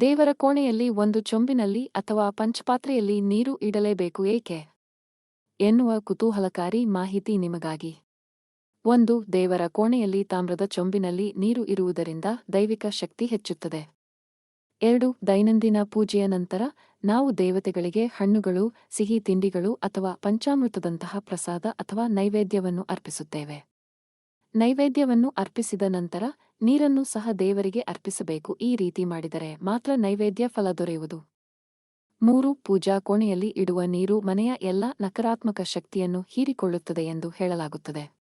ದೇವರ ಕೋಣೆಯಲ್ಲಿ ಒಂದು ಚೊಂಬಿನಲ್ಲಿ ಅಥವಾ ಪಂಚಪಾತ್ರೆಯಲ್ಲಿ ನೀರು ಇಡಲೇಬೇಕು ಏಕೆ? ಎನ್ನುವ ಕುತೂಹಲಕಾರಿ ಮಾಹಿತಿ ನಿಮಗಾಗಿ. ಒಂದು, ದೇವರ ಕೋಣೆಯಲ್ಲಿ ತಾಮ್ರದ ಚೊಂಬಿನಲ್ಲಿ ನೀರು ಇರುವುದರಿಂದ ದೈವಿಕ ಶಕ್ತಿ ಹೆಚ್ಚುತ್ತದೆ. ಎರಡು, ದೈನಂದಿನ ಪೂಜೆಯ ನಂತರ ನಾವು ದೇವತೆಗಳಿಗೆ ಹಣ್ಣುಗಳು, ಸಿಹಿ ತಿಂಡಿಗಳು ಅಥವಾ ಪಂಚಾಮೃತದಂತಹ ಪ್ರಸಾದ ಅಥವಾ ನೈವೇದ್ಯವನ್ನು ಅರ್ಪಿಸುತ್ತೇವೆ. ನೈವೇದ್ಯವನ್ನು ಅರ್ಪಿಸಿದ ನಂತರ ನೀರನ್ನು ಸಹ ದೇವರಿಗೆ ಅರ್ಪಿಸಬೇಕು. ಈ ರೀತಿ ಮಾಡಿದರೆ ಮಾತ್ರ ನೈವೇದ್ಯ ಫಲ ದೊರೆಯುವುದು. ಮೂರು, ಪೂಜಾ ಕೋಣೆಯಲ್ಲಿ ಇಡುವ ನೀರು ಮನೆಯ ಎಲ್ಲ ನಕಾರಾತ್ಮಕ ಶಕ್ತಿಯನ್ನು ಹೀರಿಕೊಳ್ಳುತ್ತದೆ ಎಂದು ಹೇಳಲಾಗುತ್ತದೆ.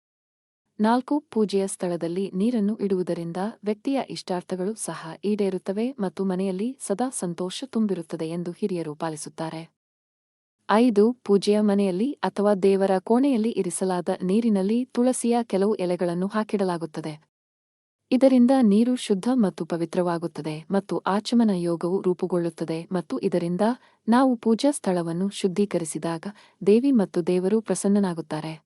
ನಾಲ್ಕು, ಪೂಜೆಯ ಸ್ಥಳದಲ್ಲಿ ನೀರನ್ನು ಇಡುವುದರಿಂದ ವ್ಯಕ್ತಿಯ ಇಷ್ಟಾರ್ಥಗಳು ಸಹ ಈಡೇರುತ್ತವೆ ಮತ್ತು ಮನೆಯಲ್ಲಿ ಸದಾ ಸಂತೋಷ ತುಂಬಿರುತ್ತದೆ ಎಂದು ಹಿರಿಯರು ಪಾಲಿಸುತ್ತಾರೆ. ಐದು ಪೂಜೆಯ ಮನೆಯಲ್ಲಿ ಅಥವಾ ದೇವರ ಕೋಣೆಯಲ್ಲಿ ಇರಿಸಲಾದ ನೀರಿನಲ್ಲಿ ತುಳಸಿಯ ಕೆಲವು ಎಲೆಗಳನ್ನು ಹಾಕಿಡಲಾಗುತ್ತದೆ. ಇದರಿಂದ ನೀರು ಶುದ್ಧ ಮತ್ತು ಪವಿತ್ರವಾಗುತ್ತದೆ ಮತ್ತು ಆಚಮನ ಯೋಗವು ರೂಪುಗೊಳ್ಳುತ್ತದೆ ಮತ್ತು ಇದರಿಂದ ನಾವು ಪೂಜಾ ಸ್ಥಳವನ್ನು ಶುದ್ಧೀಕರಿಸಿದಾಗ ದೇವಿ ಮತ್ತು ದೇವರು ಪ್ರಸನ್ನನಾಗುತ್ತಾರೆ.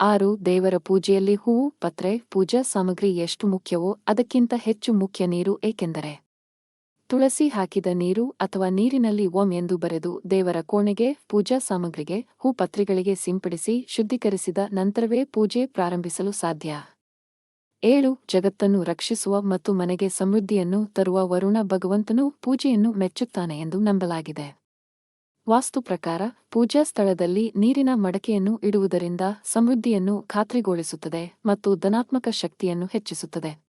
ಆರು, ದೇವರ ಪೂಜೆಯಲ್ಲಿ ಹೂವು, ಪತ್ರೆ, ಪೂಜಾ ಸಾಮಗ್ರಿ ಎಷ್ಟು ಮುಖ್ಯವೋ ಅದಕ್ಕಿಂತ ಹೆಚ್ಚು ಮುಖ್ಯ ನೀರು ಏಕೆಂದರೆ ತುಳಸಿ ಹಾಕಿದ ನೀರು ಅಥವಾ ನೀರಿನಲ್ಲಿ ಓಂ ಎಂದು ಬರೆದು ದೇವರ ಕೋಣೆಗೆ, ಪೂಜಾ ಸಾಮಗ್ರಿಗೆ ಹೂ ಪತ್ರಿಗಳಿಗೆ ಸಿಂಪಡಿಸಿ ಶುದ್ಧೀಕರಿಸಿದ ನಂತರವೇ ಪೂಜೆ ಪ್ರಾರಂಭಿಸಲು ಸಾಧ್ಯ. ಏಳು, ಜಗತ್ತನ್ನು ರಕ್ಷಿಸುವ ಮತ್ತು ಮನೆಗೆ ಸಮೃದ್ಧಿಯನ್ನು ತರುವ ವರುಣ ಭಗವಂತನು ಪೂಜೆಯನ್ನು ಮೆಚ್ಚುತ್ತಾನೆ ಎಂದು ನಂಬಲಾಗಿದೆ. ವಾಸ್ತು ಪ್ರಕಾರ, ಪೂಜಾ ಸ್ಥಳದಲ್ಲಿ ನೀರಿನ ಮಡಕೆಯನ್ನು ಇಡುವುದರಿಂದ ಸಮೃದ್ಧಿಯನ್ನು ಖಾತ್ರಿಗೊಳಿಸುತ್ತದೆ ಮತ್ತು ಧನಾತ್ಮಕ ಶಕ್ತಿಯನ್ನು ಹೆಚ್ಚಿಸುತ್ತದೆ.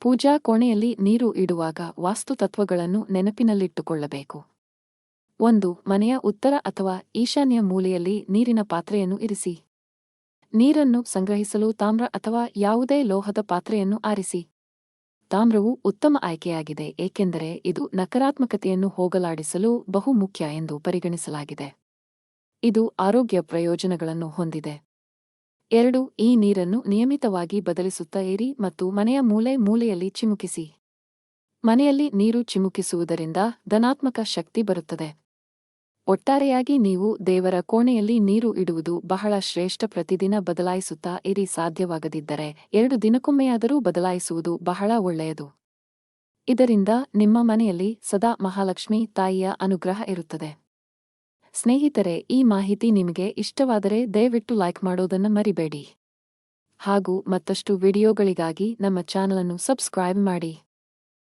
ಪೂಜಾ ಕೋಣೆಯಲ್ಲಿ ನೀರು ಇಡುವಾಗ ವಾಸ್ತುತತ್ವಗಳನ್ನು ನೆನಪಿನಲ್ಲಿಟ್ಟುಕೊಳ್ಳಬೇಕು. ಒಂದು, ಮನೆಯ ಉತ್ತರ ಅಥವಾ ಈಶಾನ್ಯ ಮೂಲೆಯಲ್ಲಿ ನೀರಿನ ಪಾತ್ರೆಯನ್ನು ಇರಿಸಿ. ನೀರನ್ನು ಸಂಗ್ರಹಿಸಲು ತಾಮ್ರ ಅಥವಾ ಯಾವುದೇ ಲೋಹದ ಪಾತ್ರೆಯನ್ನು ಆರಿಸಿ. ತಾಮ್ರವು ಉತ್ತಮ ಆಯ್ಕೆಯಾಗಿದೆ, ಏಕೆಂದರೆ ಇದು ನಕಾರಾತ್ಮಕತೆಯನ್ನು ಹೋಗಲಾಡಿಸಲು ಬಹುಮುಖ್ಯ ಎಂದು ಪರಿಗಣಿಸಲಾಗಿದೆ. ಇದು ಆರೋಗ್ಯ ಪ್ರಯೋಜನಗಳನ್ನು ಹೊಂದಿದೆ. ಎರಡು, ಈ ನೀರನ್ನು ನಿಯಮಿತವಾಗಿ ಬದಲಿಸುತ್ತಾ ಇರಿ ಮತ್ತು ಮನೆಯ ಮೂಲೆ ಮೂಲೆಯಲ್ಲಿ ಚಿಮುಕಿಸಿ. ಮನೆಯಲ್ಲಿ ನೀರು ಚಿಮುಕಿಸುವುದರಿಂದ ಧನಾತ್ಮಕ ಶಕ್ತಿ ಬರುತ್ತದೆ. ಒಟ್ಟಾರೆಯಾಗಿ ನೀವು ದೇವರ ಕೋಣೆಯಲ್ಲಿ ನೀರು ಇಡುವುದು ಬಹಳ ಶ್ರೇಷ್ಠ ಪ್ರತಿದಿನ ಬದಲಾಯಿಸುತ್ತಾ ಇರಿ ಸಾಧ್ಯವಾಗದಿದ್ದರೆ ಎರಡು ದಿನಕ್ಕೊಮ್ಮೆಯಾದರೂ ಬದಲಾಯಿಸುವುದು ಬಹಳ ಒಳ್ಳೆಯದು. ಇದರಿಂದ ನಿಮ್ಮ ಮನೆಯಲ್ಲಿ ಸದಾ ಮಹಾಲಕ್ಷ್ಮಿ ತಾಯಿಯ ಅನುಗ್ರಹ ಇರುತ್ತದೆ. ಸ್ನೇಹಿತರೆ, ಈ ಮಾಹಿತಿ ನಿಮಗೆ ಇಷ್ಟವಾದರೆ ದಯವಿಟ್ಟು ಲೈಕ್ ಮಾಡೋದನ್ನ ಮರಿಬೇಡಿ. ಹಾಗೂ ಮತ್ತಷ್ಟು ವಿಡಿಯೋಗಳಿಗಾಗಿ ನಮ್ಮ ಚಾನಲನ್ನು ಸಬ್ಸ್ಕ್ರೈಬ್ ಮಾಡಿ.